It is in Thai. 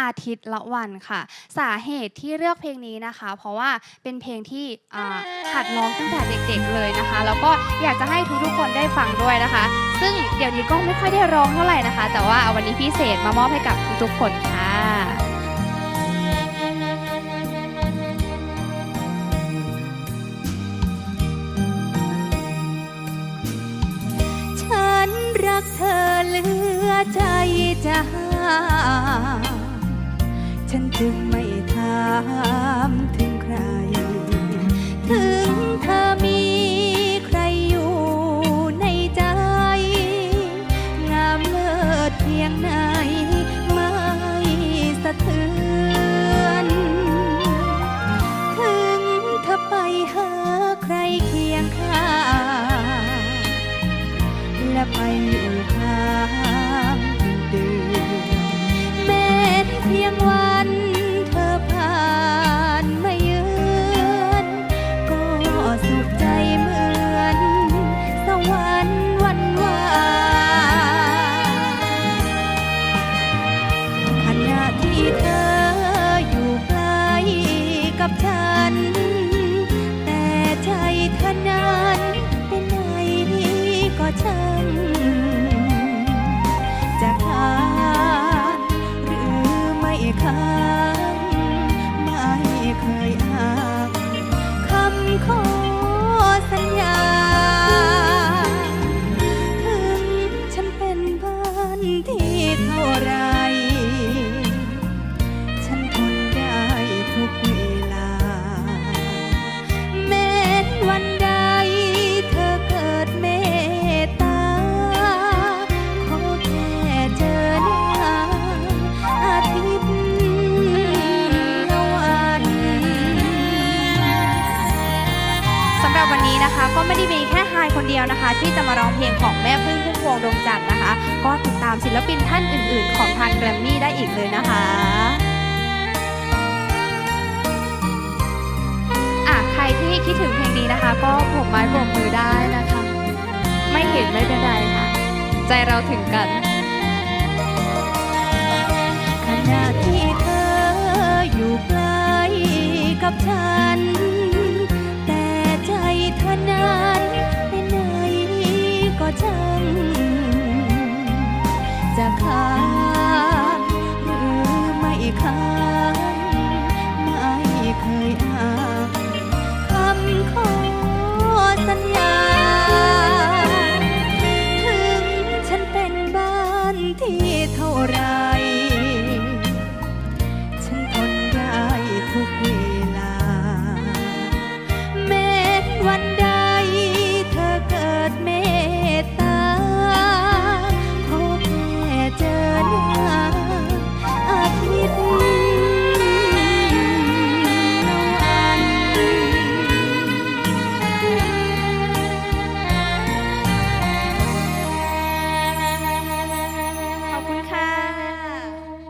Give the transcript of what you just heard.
อาทิตย์ละวันค่ะ สาเหตุที่เลือกเพลงนี้นะคะ เพราะว่าเป็นเพลงที่อ่าหัดร้องตั้งแต่เด็กๆเลยนะคะ แล้วก็อยากจะให้ทุกๆคนได้ฟังด้วยนะคะ ซึ่งเดี๋ยวนี้ก็ไม่ค่อยได้ร้องเท่าไหร่นะคะ แต่ว่าวันนี้พิเศษมามอบให้กับทุกๆคนค่ะฉันรักเธอเหลือใจจะห้า จึงไม่ทา ฉัน แต่ใจเธอนั้นเป็นไหนก็ช่าง นนี้นะคะ ก็ไม่ได้มีแค่ไฮายคนเดียวนะคะ ที่จะมาร้องเพลงของแม่พึ่งพุ่มพวงดวงจันทร์นะคะ ก็ติดตามศิลปินท่านอื่น ๆ ของทางแกรมมี่ได้อีกเลยนะคะอะใครที่คิดถึงเพลงนี้นะคะ ก็ปรบไม้ปรบมือได้นะคะ ไม่เห็นไม่เป็นไรค่ะ ใจเราถึงกัน